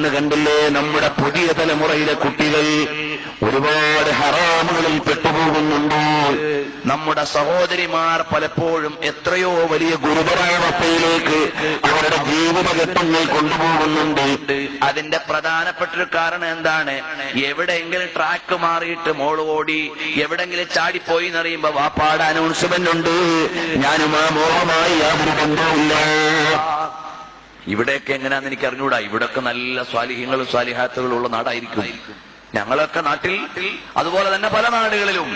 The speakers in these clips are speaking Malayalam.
ഇന്ന് കണ്ടില്ലേ നമ്മുടെ പുതിയ തലമുറയിലെ കുട്ടികൾ ഒരുപാട് ഹറാമുകളിൽ പെട്ടുപോകുന്നുണ്ട്. നമ്മുടെ സഹോദരിമാർ പലപ്പോഴും എത്രയോ വലിയ ഗുരുതരാവസ്ഥയിലേക്ക് അവരുടെ ജീവിതഘട്ടങ്ങൾ കൊണ്ടുപോകുന്നുണ്ട്. അതിന്റെ പ്രധാനപ്പെട്ട ഒരു കാരണം എന്താണ്? എവിടെയെങ്കിലും ട്രാക്ക് മാറിയിട്ട് മോൾ ഓടി എവിടെങ്കിലും ചാടിപ്പോയി എന്നറിയുമ്പോ വാപ്പാട് അനൗൺസ്മെന്റ് ഉണ്ട്. ഞാനും ആ മോഹമായി യാതൊരു ബന്ധവുമില്ല. ഇവിടെയൊക്കെ എങ്ങനെയാന്ന് എനിക്ക് അറിഞ്ഞൂടാ ഇവിടെയൊക്കെ നല്ല സ്വാലിഹ്യങ്ങളും സ്വാലിഹാത്തുകളും ഉള്ള നാടായിരിക്കും. ഞങ്ങളൊക്കെ നാട്ടിൽ അതുപോലെ തന്നെ പല നാടുകളിലും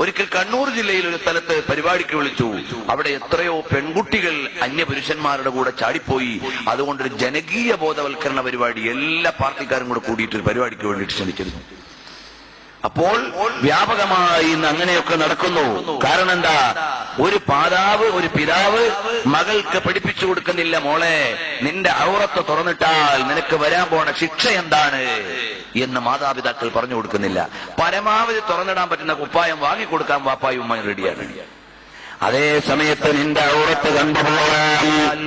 ഒരിക്കൽ കണ്ണൂർ ജില്ലയിൽ ഒരു സ്ഥലത്ത് പരിപാടിക്ക് വിളിച്ചു. അവിടെ എത്രയോ പെൺകുട്ടികൾ അന്യപുരുഷന്മാരുടെ കൂടെ ചാടിപ്പോയി. അതുകൊണ്ടൊരു ജനകീയ ബോധവൽക്കരണ പരിപാടി എല്ലാ പാർട്ടിക്കാരും കൂടെ കൂടിയിട്ട് ഒരു പരിപാടിക്ക് വേണ്ടിയിട്ട് ക്ഷണിച്ചിരുന്നു അപ്പോൾ വ്യാപകമായി ഇന്ന് അങ്ങനെയൊക്കെ നടക്കുന്നു. കാരണം എന്താ ഒരു പാതാവ് ഒരു പിതാവ് മകൾക്ക് പഠിപ്പിച്ചു കൊടുക്കുന്നില്ല മോളെ. നിന്റെ ഔറത്ത് തുറന്നിട്ടാൽ നിനക്ക് വരാൻ പോണ ശിക്ഷ എന്താണ്? എന്ന് മാതാപിതാക്കൾ പറഞ്ഞു കൊടുക്കുന്നില്ല. പരമാവധി തുറന്നിടാൻ പറ്റുന്ന കുപ്പായം വാങ്ങിക്കൊടുക്കാൻ വാപ്പായും ഉമ്മയും റെഡിയാണ്. അതേ സമയത്ത് നിന്റെ ഔറത്ത് കണ്ടുപോയാൽ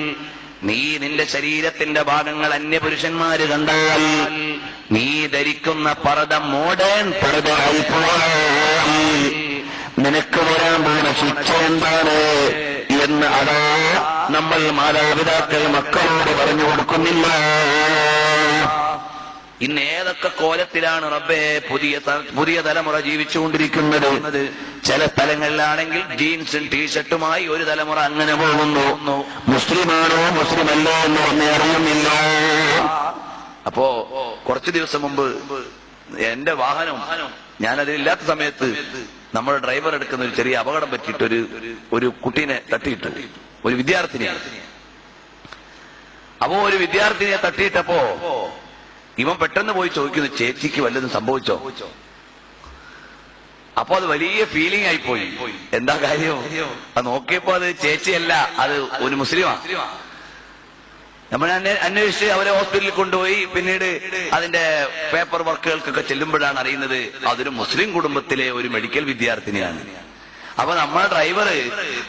നീ നിന്റെ ശരീരത്തിന്റെ ഭാഗങ്ങൾ അന്യപുരുഷന്മാര് കണ്ടാൽ നീ ധരിക്കുന്ന മോഡേൺ പർദ്ദയായി പോയാൽ നിനക്ക് വരാൻ പോകുന്ന ശിക്ഷ എന്താണ് എന്ന് അതാ നമ്മൾ മാതാപിതാക്കൾ മക്കളോട് പറഞ്ഞു കൊടുക്കുന്നില്ല. ഇന്ന് ഏതൊക്കെ കോലത്തിലാണ് റബ്ബേ പുതിയ പുതിയ തലമുറ ജീവിച്ചുകൊണ്ടിരിക്കുന്നത്? ചില സ്ഥലങ്ങളിലാണെങ്കിൽ ജീൻസും ടീഷർട്ടുമായി ഒരു തലമുറ അങ്ങനെ പോകുന്നു. മുസ്ലിമാണോ മുസ്ലിമല്ലോ എന്ന് പറഞ്ഞ് അറിയുന്നില്ല. അപ്പോ കുറച്ചു ദിവസം മുമ്പ് എന്റെ വാഹനം ഞാനതിലില്ലാത്ത സമയത്ത് നമ്മുടെ ഡ്രൈവർ എടുക്കുന്ന ഒരു ചെറിയ അപകടം പറ്റിയിട്ട് ഒരു ഒരു കുട്ടീനെ തട്ടിയിട്ടു. ഒരു വിദ്യാർത്ഥിനിയെ. അപ്പോ ഒരു വിദ്യാർത്ഥിനിയെ തട്ടിയിട്ടപ്പോ ഇവൻ പെട്ടെന്ന് പോയി ചോദിക്കുന്നു ചേച്ചിക്ക് വല്ലതും സംഭവിച്ചോ? അപ്പൊ അത് വലിയ ഫീലിംഗ് ആയി പോയി. എന്താ കാര്യം? നോക്കിയപ്പോ അത് ചേച്ചിയല്ല അത് ഒരു മുസ്ലിമാണ് നമ്മൾ അന്വേ- അന്വേഷിച്ച് അവരെ ഹോസ്പിറ്റലിൽ കൊണ്ടുപോയി. പിന്നീട് അതിന്റെ പേപ്പർ വർക്കുകൾക്കൊക്കെ ചെല്ലുമ്പോഴാണ് അറിയുന്നത് അതൊരു മുസ്ലിം കുടുംബത്തിലെ ഒരു മെഡിക്കൽ വിദ്യാർത്ഥിനിയാണ്. അപ്പൊ നമ്മുടെ ഡ്രൈവർ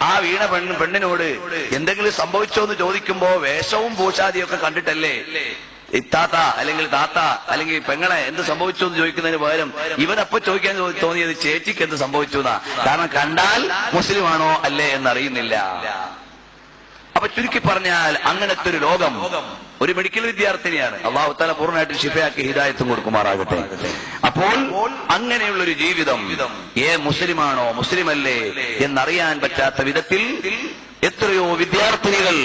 ആ വീണ പെണ്ണ് പെണ്ണിനോട് എന്തെങ്കിലും സംഭവിച്ചോ എന്ന് ചോദിക്കുമ്പോ വേഷവും പൂശാദിയൊക്കെ കണ്ടിട്ടല്ലേ? ഇത്താത്ത അല്ലെങ്കിൽ താത്ത അല്ലെങ്കിൽ പെങ്ങളെ എന്ത് സംഭവിച്ചു എന്ന് ചോദിക്കുന്നതിന് പകരം ഇവരപ്പോ ചോദിക്കാൻ തോന്നിയത് ചേച്ചിക്ക് എന്ത് സംഭവിച്ചു എന്നാ കാരണം കണ്ടാൽ മുസ്ലിമാണോ അല്ലേ എന്നറിയുന്നില്ല. അപ്പൊ ചുരുക്കി പറഞ്ഞാൽ അങ്ങനത്തെ ഒരു ലോകം. ഒരു മെഡിക്കൽ വിദ്യാർത്ഥിനിയാണ്. അള്ളാഹു താല പൂർണമായിട്ട് ശിഫയാക്കി ഹിദായത്തും കൊടുക്കുമാറാകട്ടെ. അപ്പോൾ അങ്ങനെയുള്ള ഒരു ജീവിതം ഏ മുസ്ലിമാണോ മുസ്ലിം മുസ്ലിമല്ലേ എന്നറിയാൻ പറ്റാത്ത വിധത്തിൽ എത്രയോ വിദ്യാർത്ഥിനികൾ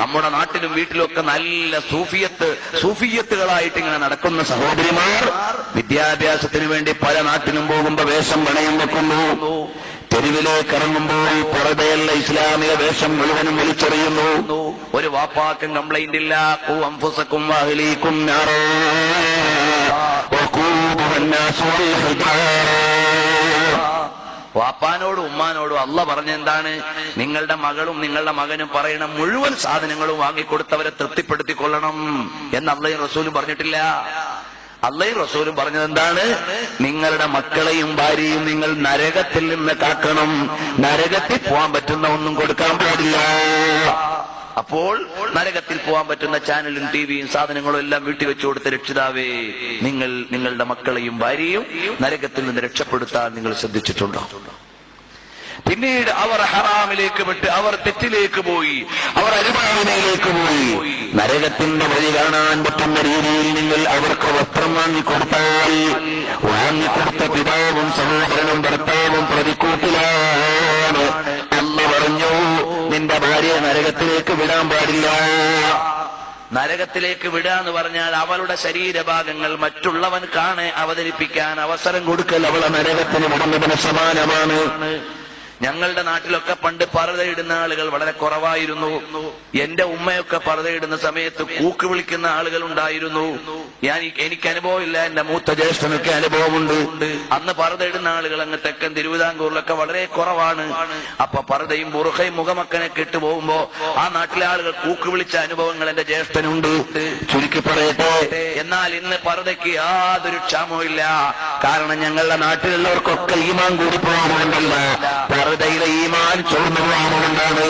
നമ്മുടെ നാട്ടിലും വീട്ടിലും ഒക്കെ നല്ല സൂഫിയത്ത് സൂഫിയത്തുകളായിട്ട് ഇങ്ങനെ നടക്കുന്ന സഹോദരിമാർ വിദ്യാഭ്യാസത്തിന് വേണ്ടി പല നാട്ടിലും പോകുമ്പോ വേഷം പണയം വെക്കുന്നു. തെരുവിലേക്ക് ഇറങ്ങുമ്പോൾ പുറമേയുള്ള ഇസ്ലാമിക വേഷം മുഴുവനും വിളിച്ചറിയുന്നു ഒരു വാപ്പാക്കും കംപ്ലൈന്റ് ഇല്ല കൂവംഫുസക്കും വാഹിലേക്കും വാപ്പാനോടും ഉമ്മാനോടും അല്ല പറഞ്ഞെന്താണ്? നിങ്ങളുടെ മകളും നിങ്ങളുടെ മകനും പറയുന്ന മുഴുവൻ സാധനങ്ങളും വാങ്ങിക്കൊടുത്തവരെ തൃപ്തിപ്പെടുത്തിക്കൊള്ളണം. എന്ന് അള്ളയും റസൂലും പറഞ്ഞിട്ടില്ല. അള്ളയും റസൂലും പറഞ്ഞത് എന്താണ്? നിങ്ങളുടെ മക്കളെയും ഭാര്യയും നിങ്ങൾ നരകത്തിൽ നിന്ന് കാക്കണം. നരകത്തിൽ പോകാൻ പറ്റുന്ന ഒന്നും കൊടുക്കാൻ പാടില്ല. അപ്പോൾ നരകത്തിൽ പോകാൻ പറ്റുന്ന ചാനലും ടിവിയും സാധനങ്ങളും എല്ലാം വീട്ടിൽ വെച്ചു കൊടുത്ത രക്ഷിതാവേ നിങ്ങൾ നിങ്ങളുടെ മക്കളെയും ഭാര്യയും നരകത്തിൽ നിന്ന് രക്ഷപ്പെടുത്താൻ നിങ്ങൾ ശ്രദ്ധിച്ചിട്ടുണ്ടോ? പിന്നീട് അവർ ഹറാമിലേക്ക് വിട്ട് അവർ തെറ്റിലേക്ക് പോയി അവർ അരുമാവിനയിലേക്ക് പോയി. നരകത്തിന്റെ വഴി കാണാൻ പറ്റുന്ന രീതിയിൽ നിങ്ങൾ അവർക്ക് വസ്ത്രം വാങ്ങിക്കൊടുത്താൽ വാങ്ങിക്കൊടുത്ത പിതാവും സഹോദരനും ഭർത്താവും പ്രതിക്കൂട്ടിലാണ്. അമ്മ പറഞ്ഞു നിന്റെ ഭാര്യയെ നരകത്തിലേക്ക് വിടാൻ പാടില്ല. നരകത്തിലേക്ക് വിടുക എന്ന് പറഞ്ഞാൽ അവളുടെ ശരീരഭാഗങ്ങൾ മറ്റുള്ളവൻ കാണെ അവതരിപ്പിക്കാൻ അവസരം കൊടുക്കൽ അവളെ നരകത്തിന് വിടുന്നതിന് സമാനമാണ്. ഞങ്ങളുടെ നാട്ടിലൊക്കെ പണ്ട് പറതയിടുന്ന ആളുകൾ വളരെ കുറവായിരുന്നു. എന്റെ ഉമ്മയൊക്കെ പറതയിടുന്ന സമയത്ത് കൂക്ക് വിളിക്കുന്ന ആളുകൾ ഉണ്ടായിരുന്നു. ഞാൻ എനിക്ക് അനുഭവമില്ല എന്റെ മൂത്ത ജ്യേഷ്ഠനൊക്കെ അനുഭവമുണ്ട്. അന്ന് പറതയിടുന്ന ആളുകൾ അങ്ങ് തെക്കൻ തിരുവിതാംകൂറിലൊക്കെ വളരെ കുറവാണ്. അപ്പൊ പറതയും ബുറുഹയും മുഖമക്കനൊക്കെ ഇട്ട് പോകുമ്പോ ആ നാട്ടിലെ ആളുകൾ കൂക്ക് വിളിച്ച അനുഭവങ്ങൾ എന്റെ ജ്യേഷ്ഠനുണ്ട്. ചുരുക്കി പറയട്ടെ എന്നാൽ ഇന്ന് പറതയ്ക്ക് യാതൊരു ക്ഷാമവും ഇല്ല കാരണം ഞങ്ങളുടെ നാട്ടിലുള്ളവർക്കൊക്കെ ഈമാൻ കൂടി പോകാൻ ഈമാൻ ചോർന്നു പോകാമുണ്ടാണ്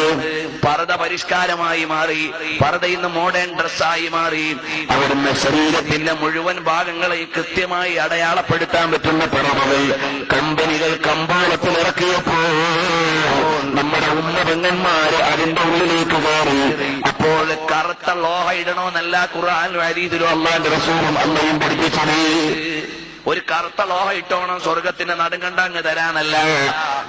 പർദ്ദ പരിഷ്കാരമായി മാറി പർദ്ദ ഇന്ന് മോഡേൺ ഡ്രസ്സായി മാറി. അവരുടെ ശരീരത്തിന്റെ മുഴുവൻ ഭാഗങ്ങളെ കൃത്യമായി അടയാളപ്പെടുത്താൻ പറ്റുന്ന പിറവുകൾ കമ്പനികൾ കമ്പാളത്തിൽ ഇറക്കിയപ്പോ നമ്മുടെ ഉമ്മ പെങ്ങന്മാര് അതിന്റെ ഉള്ളിലേക്ക് കയറി. അപ്പോൾ കറുത്ത ലോഹ ഇടണമെന്നല്ല ഖുറാൻ വരീതിലോ അള്ളാന്റെ റസൂറും അമ്മയും പഠിപ്പിച്ചത്. ഒരു കറുത്ത ലോഹ ഇട്ടോണം സ്വർഗത്തിന്റെ നടുങ്കണ്ടങ്ങ് തരാനല്ല.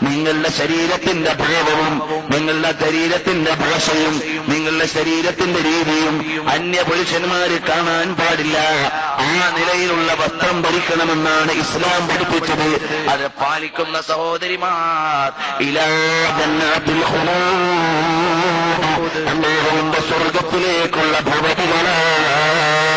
നിങ്ങളുടെ ശരീരത്തിന്റെ ഭാവവും നിങ്ങളുടെ ശരീരത്തിന്റെ ഭാഷയും നിങ്ങളുടെ ശരീരത്തിന്റെ രീതിയും അന്യ പുരുഷന്മാര് കാണാൻ പാടില്ല. ആ നിലയിലുള്ള വസ്ത്രം ധരിക്കണമെന്നാണ് ഇസ്ലാം പഠിപ്പിച്ചത്. അത് പാലിക്കുന്ന സഹോദരിമാർ. ഇലാ ജന്നാത്തിൽ ഖുലൂദ്. അല്ലാഹുവിന്റെ സ്വർഗത്തിലേക്കുള്ള ഭവതികളാ.